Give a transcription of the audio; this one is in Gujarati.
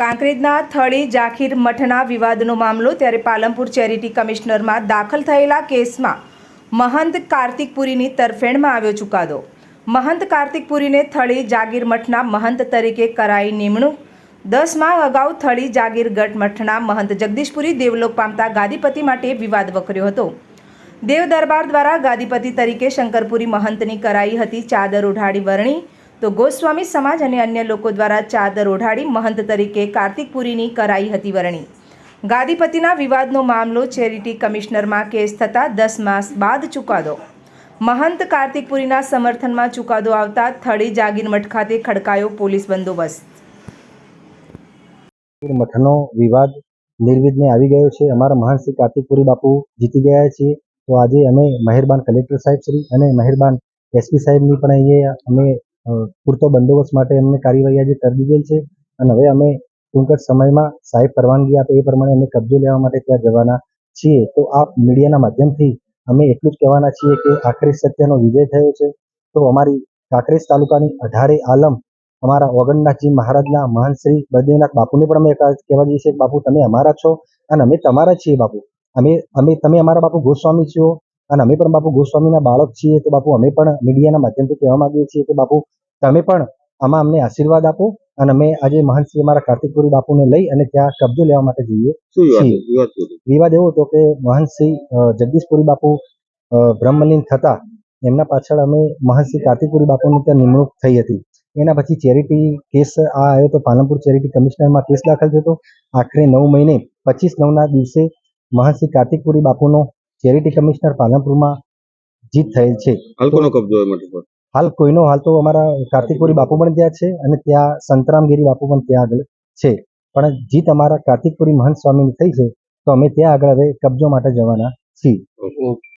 કાંકરેજના થળી જાખીર મઠના વિવાદનો મામલો ત્યારે પાલનપુર ચેરિટી કમિશનરમાં દાખલ થયેલા કેસમાં મહંત કાર્તિકપુરીની તરફેણમાં આવ્યો ચુકાદો. મહંત કાર્તિકપુરીને થળી જાગીર મઠના મહંત તરીકે કરાઈ નિમણૂક. દસ માહ અગાઉ થળી જાગીર ગઢ મઠના મહંત જગદીશપુરી દેવલોક પામતા ગાદીપતિ માટે વિવાદ વકર્યો હતો. દેવ દરબાર દ્વારા ગાદીપતિ તરીકે શંકરપુરી મહંતની કરાઈ હતી ચાદર ઉઢાડી વરણી. તો ગોસ્વામી સમાજ અને અન્ય લોકો દ્વારા ચાદર ઓઢાડી મહંત તરીકે કાર્તિકપુરીની કરાઈ હતી વરણી. ગાદીપતિના વિવાદનો મામલો ચેરિટી કમિશનરમાં કેસ થતાં દસ માસ બાદ ચુકાદો. મહંત કાર્તિકપુરીના સમર્થનમાં ચુકાદો આવતા થળી જાગીર મઠ ખાતે ખડકાયો પોલીસ બંદોબસ્ત. મઠનો વિવાદ નિર્વિઘ્ને આવી ગયો છે. અમારા મહાન શ્રી કાર્તિકપુરી બાપુ જીતી ગયા છીએ. તો આજે અમે મહેરબાન કલેક્ટર સાહેબ શ્રી અને મહેરબાન એસપી સાહેબની પણ અહીંયા અમે પૂરતો બંદોબસ્ત માટે એમને કાર્યવાહી આજે કરી દીધેલ છે. અને હવે અમે ટૂંક સમયમાં સાહેબ પરવાનગી આપે એ પ્રમાણે અમે કબજો લેવા માટે ત્યાં જવાના છીએ. તો આ મીડિયાના માધ્યમથી અમે એટલું જ કહેવાના છીએ કે આખરે સત્યનો વિજય થયો છે. તો અમારી કાંકરેજ તાલુકાની અઢારે આલમ અમારા ઓગણનાથજી મહારાજના મહાન શ્રી બદ્રીનાથ બાપુને પણ અમે કહેવા જઈએ છીએ બાપુ, તમે અમારા છો અને અમે તમારા છીએ, બાપુ. અમે અમે તમે અમારા બાપુ ગોસ્વામી છો અને અમે પણ બાપુ ગોસ્વામીના બાળક છીએ. તો બાપુ, અમે પણ મીડિયાના માધ્યમથી કહેવા માંગીએ છીએ કે, બાપુ તમે પણ આમાં અમને આશીર્વાદ આપો અને અમે આજે મહાન શ્રી અમારા કાર્તિકપુરી બાપુને લઈ અને ત્યાં કબજો લેવા માટે જઈએ છીએ. વિવાદ એવો હતો કે શ્રી જગદીશપુરી બાપુ બ્રહ્મલીન થતા એમના પાછળ અમે શ્રી કાર્તિકપુરી બાપુની ત્યાં નિમણૂક થઈ હતી. એના પછી ચેરિટી કેસ આ આવ્યો તો પાલનપુર ચેરિટી કમિશનરમાં કેસ દાખલ થયો હતો. આખરે નવ મહિને પચીસ નવના દિવસે મહંત શ્રી કાર્તિકપુરી બાપુનો ચેરિટી કમિશનર પાલનપુરમાં જીત થયેલ છે. કબજો હાલ કોઈનો હાલ તો અમારા કાર્તિકપુરી બાપુ પણ ત્યાં છે અને ત્યાં સંતરામગીરી બાપુ પણ ત્યાં આગળ છે પણ જીત અમારા કાર્તિકપુરી મહંત સ્વામીની થઈ છે, તો અમે ત્યાં આગળ હવે કબજો માટે જવાના છીએ.